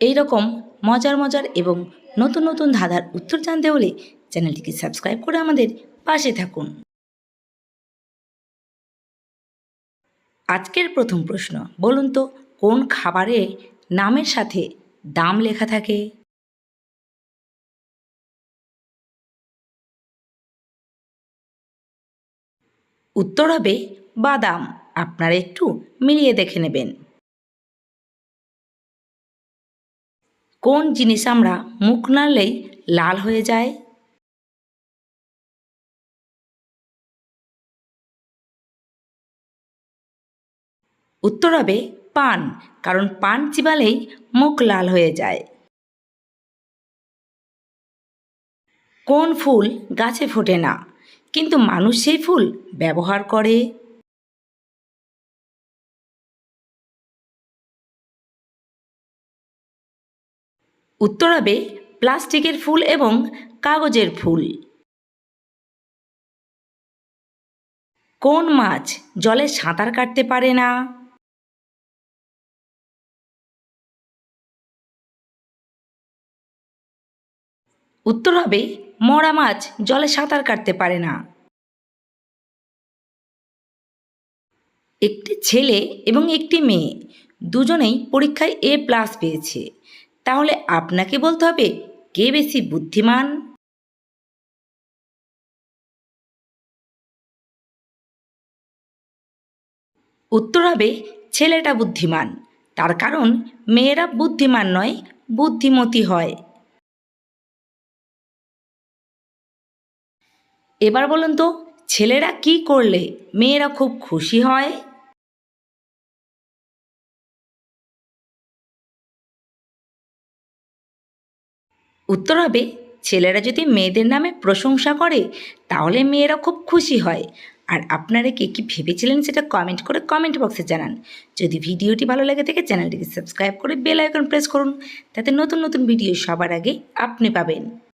এই রকম মজার মজার এবং নতুন নতুন ধাঁধার উত্তর জানতে হলে চ্যানেলটিকে সাবস্ক্রাইব করে আমাদের পাশে থাকুন। আজকের প্রথম প্রশ্ন, বলুন তো, কোন খাবারে নামের সাথে দাম লেখা থাকে? উত্তর হবে বাদাম। আপনারা একটু মিলিয়ে দেখে নেবেন। কোন জিনিস আমরা মুখ নাড়লেই লাল হয়ে যায়? উত্তর হবে পান, কারণ পান চিবালেই মুখ লাল হয়ে যায়। কোন ফুল গাছে ফোটে না, কিন্তু মানুষ সেই ফুল ব্যবহার করে। উত্তর হবে প্লাস্টিকের ফুল এবং কাগজের ফুল। কোন মাছ জলে সাঁতার কাটতে পারে না? উত্তর হবে মরা মাছ জলে সাঁতার কাটতে পারে না। একটি ছেলে এবং একটি মেয়ে দুজনেই পরীক্ষায় এ প্লাস পেয়েছে। তাহলে আপনাকে বলতে হবে, কে বেশি বুদ্ধিমান? উত্তর হবে, ছেলেটা বুদ্ধিমান। তার কারণ, মেয়েরা বুদ্ধিমান নয়, বুদ্ধিমতী হয়। এবার বলুন তো, ছেলেরা কি করলে মেয়েরা খুব খুশি হয়? উত্তর হবে, ছেলেরা যদি মেয়েদের নামে প্রশংসা করে, তাহলে মেয়েরা খুব খুশি হয়। আর আপনারা কে কী ভেবেছিলেন সেটা কমেন্ট করে কমেন্ট বক্সে জানান। যদি ভিডিওটি ভালো লাগে থাকে, চ্যানেলটিকে সাবস্ক্রাইব করে বেল আইকন প্রেস করুন। তাতে নতুন নতুন ভিডিও সবার আগে আপনি পাবেন।